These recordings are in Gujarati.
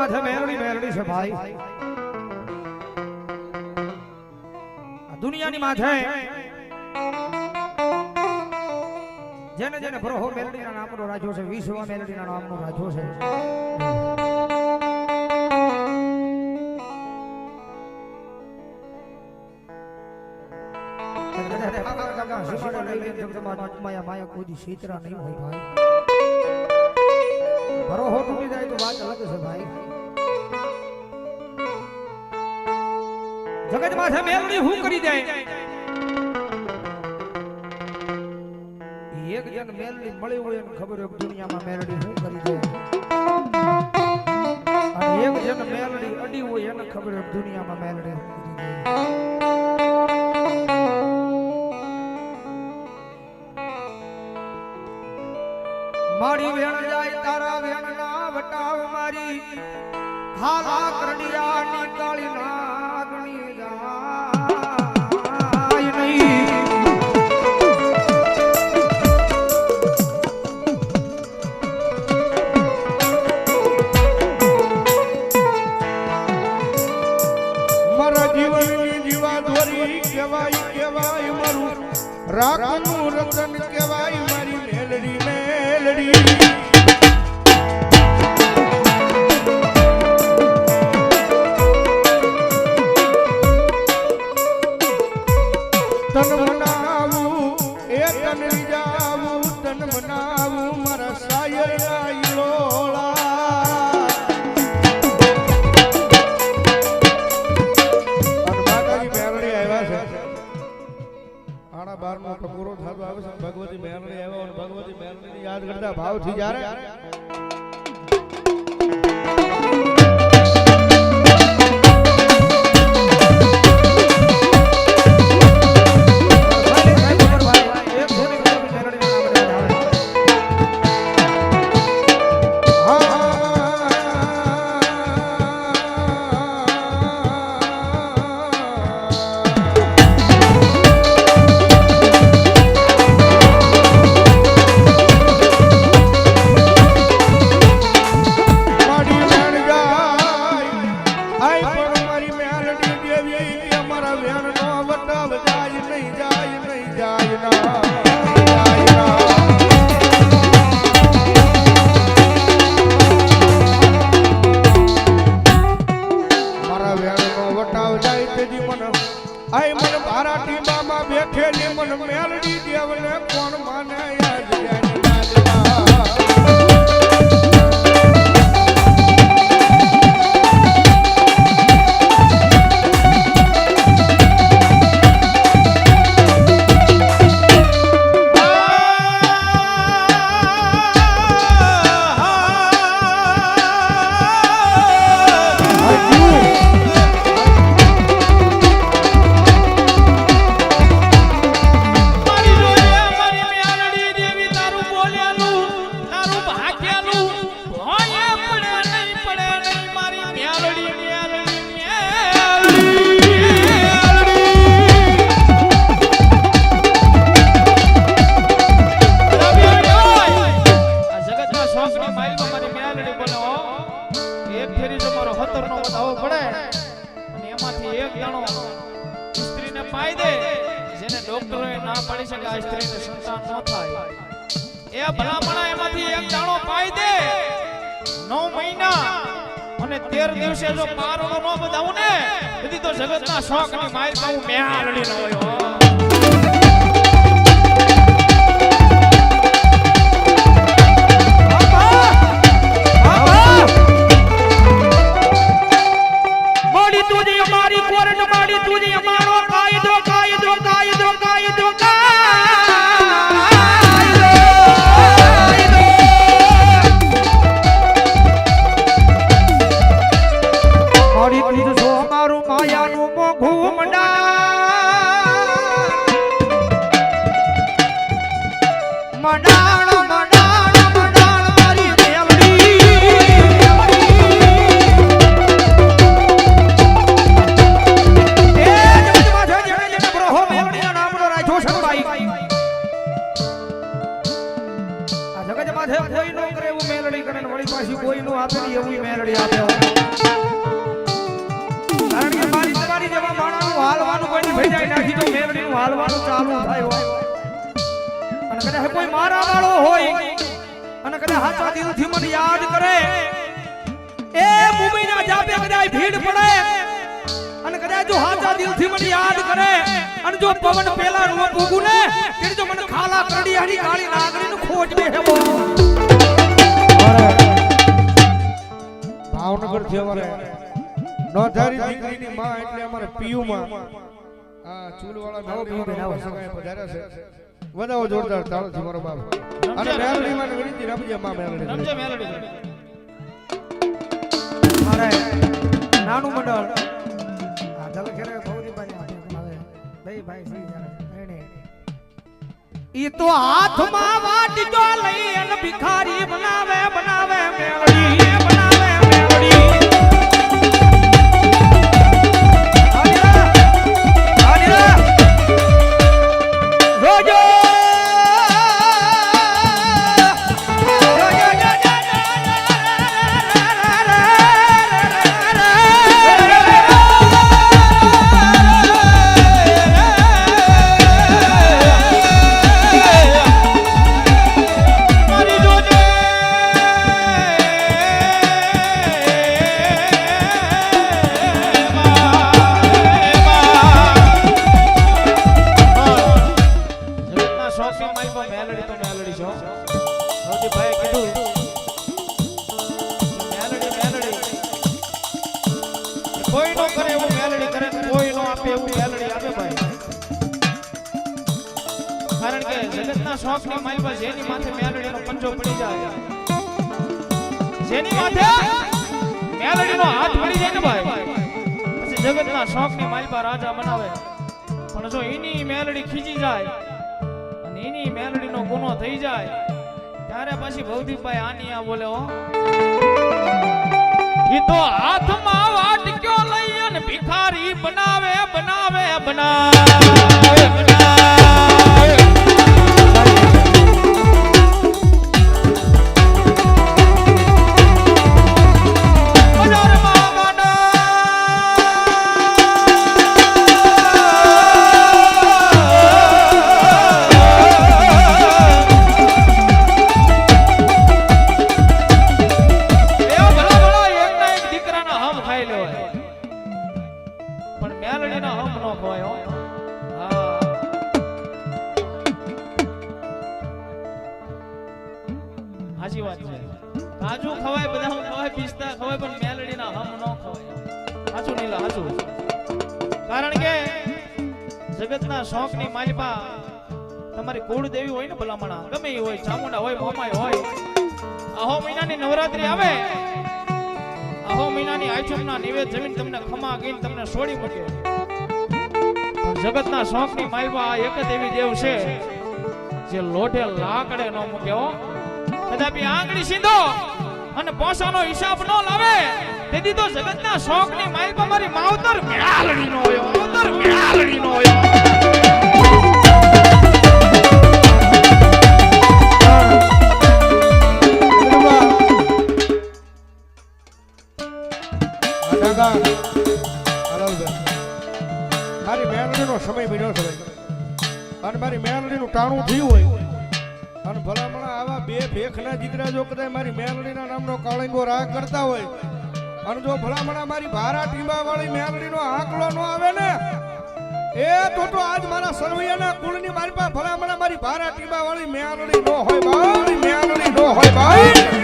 માથે મેલડી મેલડી છે ભાઈ. દુનિયાની માથે જેને જેને ભરોહો મેલડીના નામનો રાખ્યો છે, વિશ્વ મેલડીના નામનો રાખ્યો છે. માયા કોઈ સીતરા નહીં હોય ભાઈ. ભરોહો તૂટી જાય તો વાત અલગ છે ભાઈ. જગત માથે મેલડી હું કરી જાય? એક જણ મેલડી મળી હોય એને ખબર હોય દુનિયામાં મેલડી હું કરી જાય? એક જણ મેલડી અડી હોય એને ખબર હોય દુનિયામાં મેલડી હું કરી જાય? મારી વેણ જાય, તારા વેણ ના વટાવ મારી. હાલા કરડિયા ની કાળી નાગણી જાય નહીં. કહેવાય કહેવાય મારું. રાખનું રતન મેલડી તન બનાવું મારા શાયર ના ઈલોળા ટકોરો થતો આવે છે. ભગવતી મેરણી આવ્યા ભગવતી મેરણી યાદ કરતા ભાવથી જ્યારે વટાવ જાય નહીં જાય નહીં જાય ના. આ સ્ત્રીને સંતાન ન થાય. એ ભલામણા એમાંથી એક દાણો પાઈ દે. નવ મહિના. અને તેર દિવસે જો પારણો ન બધાવું ને તેથી તો જગતના શોખની માર હું મેહાલડી ન હોય તું મોડી અમારી કોરણ માડી તુજી અમારો હાચા દિલથી મને યાદ કરે. એ મુંબઈના જાપે કદાય ભીડ પડે. અને કદાચ જો હાચા દિલથી મને યાદ કરે. અને જો પવન પેલા રૂપ ઉગું ને ત્યારે જો મને ખાલા કરડિયાની કાળી નાગરીનું ખોટ બે હેવો ભાવનગર છે અમારે નોધારી દીકરીની માં એટલે અમારે પીયુ માં આ ચૂલવાળા આવો પીયુ પીયુબેન, આવો. પધાર્યા છે. વધાવો જોરદાર તાળથી મારો બાપ અને મેલડી માં ગણીતી રમજે માં મેલડી. રમજે મેલડી મારે નાનું મંડળ. આ દલ ઘેરે ભૌરીભાઈ આવે ભાઈ ભાઈ સી જાણે એને ઈ તો હાથમાં વાટજો લઈ અને ભિખારી બનાવે બનાવે મેલડી શોખની માલિકા જેની માથે મેલડીનો પંજો પડી જાય. જેની માથે મેલડીનો હાથ પડી જાય ને ભાઈ. પછી જગતના શોખની માલિકા રાજા બનાવે પણ જો એની મેલડી ખીજી જાય અને એની મેલડીનો ગુનો થઈ જાય, ત્યારે પછી ભૌતિકભાઈ આની આ બોલે, હો. ઈ તો હાથમાં વાટક્યો લઈ અને ભિખારી બનાવે બનાવે બનાવે બનાવે. સાચી વાત છે. કાજુ ખવાય બદામ ખવાય, પિસ્તા ખવાય, પણ મેલડીના હમ ન ખવાય. સાચું નીલા સાચું કારણ કે જગતના શોખની માલિપા તમારી કુળદેવી હોય ને ભલામણા, ગમે એ હોય, ચામુંડા હોય મોમાય હોય, આહો મહિનાની નવરાત્રી આવે, આહો મહિનાની આઈટમના નિવેદ જમીન તમને ખમા ગીન તમને છોડી મૂકે. જગતના શોખની માલિપા એક એવી દેવ છે, જે લોઢે લાકડે ન મૂકે હો. કદાપી આંગળી સીધો અને પોસાનો હિસાબ ન લાવે, તેથી તો જગતના શોખની માલિપા મારી માવતર મેળાલડી નો હોય, માવતર મેળાલડી નો હોય. મારી મેલડીનો સમય મળ્યો છે. અને મારી મેલડીનું ટાણું થયું હોય અને ભલામણા આવા બે ભેખના દીકરા જો કદાચ મારી મેલડીના નામનો કાળિંગો રાગ કરતા હોય, અને જો ભલામણા મારી ભારા ટીંબા વાળી મેલડીનો આંકડો ન આવે ને, એ તો તો આજ મારા સરવૈયાના કુળની મારી પાસે ભલામણા મારી ભારા ટીંબા વાળી મેલડી નો હોય ભાઈ, મેલડી નો હોય ભાઈ.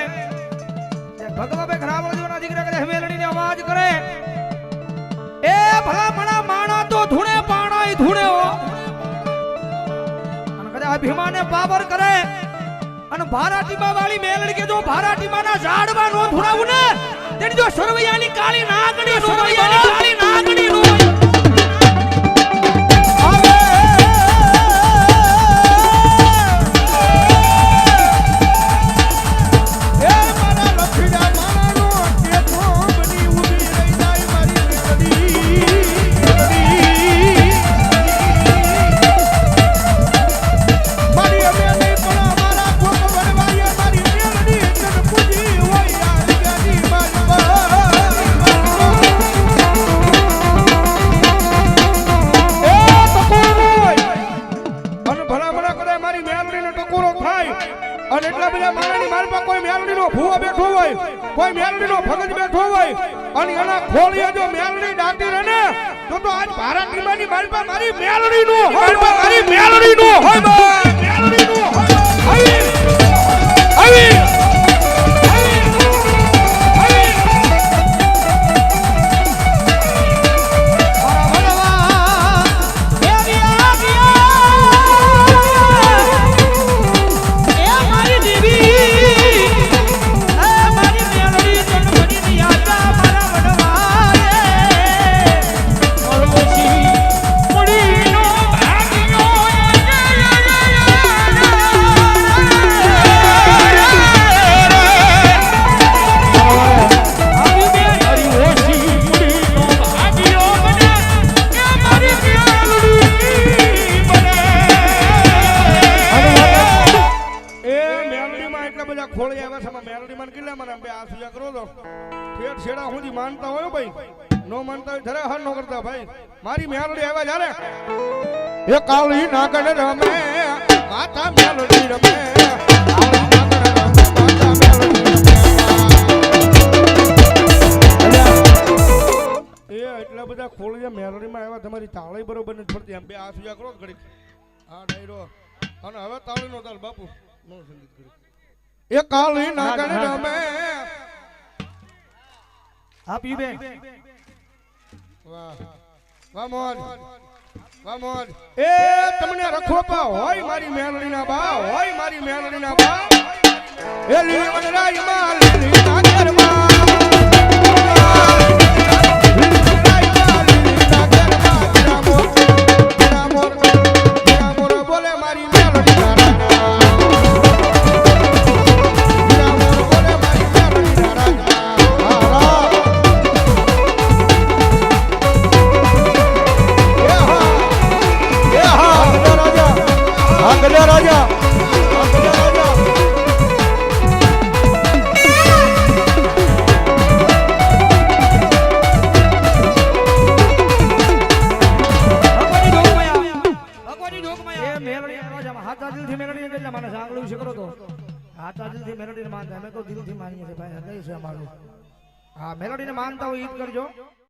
એવા છે જે ભગવા બે ખરાબ જીવના દીકરા કરે હવેલડીને અવાજ કરે. એ ભલા મણા માણા તો ધૂણે પાણા ધૂણે હો. અને કદાચ અભિમાને પાવર કરે. અને ભારાટીમા વાળી મેલડી કે જો ભારાટીમાના ઝાડમાં નો ધૂણાવું ને, તેની જો સરવૈયાની કાળી નાગણી સરવૈયાની કાળી નાગણી ભૂવો બેઠો હોય કોઈ મેલડીનો ભગત બેઠો હોય અને એના ખોળીએ જો મેલડી દાટી રહે ને તો તો આજ ભારતની મારી મારી મેલડીનો હોય મારી મારી મેલડીનો હોય મેલડી મેલડીનો હોય આવી આવી મારી મેલડી આવે જ્યારે એ કાળી નાગણ રમે માતા મેલડી રમે. કાળી નાગણ રમે માતા મેલડી રમે. એ એટલા બધા ખોળિયા મેલડીમાં આવ્યા તમારી તાળી બરોબર નથી ફરતી એમ બે આ સુજા કરો ઘડી હા ડાયરો. અને હવે તાળી નો તાલ બાપુ. નો સંગીત કર્યું. એ કાળી નાગણ રમે. આપી બે. વાહ. વામોન વાહ મોજ એ તમને રખોપા હોય મારી મેલડીના બા, હોય મારી મેલડીના બા. એ લીલી વનરાઈમાં લીલી નાગરમાં જ કરજો.